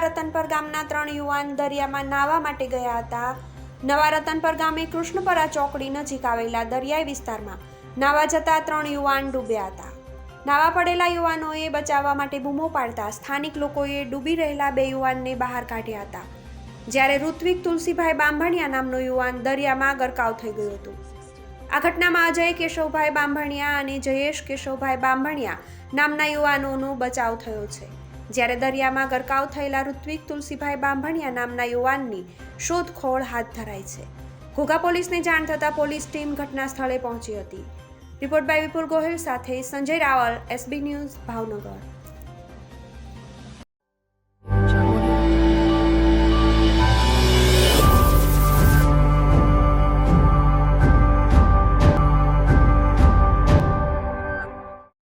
રતનપર ગામના ત્રણ યુવાન દરિયામાં નાહવા માટે ગયા હતા. નવા રતનપર ગામે કૃષ્ણપરા ચોકડી નજીક આવેલા દરિયાઈ વિસ્તારમાં નાહવા જતા ત્રણ યુવાન ડૂબ્યા હતા. નાવા પડેલા યુવાનોએ બચાવવા માટે બૂમો પાડતા સ્થાનિક લોકોએ ડૂબી રહેલા બે યુવાનને બહાર કાઢ્યા હતા. જ્યારે ઋત્વિક તુલસીભાઈ બાંભણિયા નામનો યુવાન દરિયામાં ગરકાવ થઈ ગયું હતું. આ ઘટનામાં અજય કેશવભાઈ બાંભણિયા અને જયેશ કેશવભાઈ બાંભણિયા નામના યુવાનોનો બચાવ થયો છે. જ્યારે દરિયામાં ગરકાવ થયેલા ઋત્વિક તુલસીભાઈ બાંભણિયા નામના યુવાનની શોધખોળ હાથ ધરાઈ છે. ઘોઘા પોલીસને જાણ થતાં પોલીસ ટીમ ઘટના સ્થળે પહોંચી હતી. રિપોર્ટ બાય વિપુલ ગોહિલ સાથે સંજય રાવલ, એસબી ન્યૂઝ, ભાવનગર.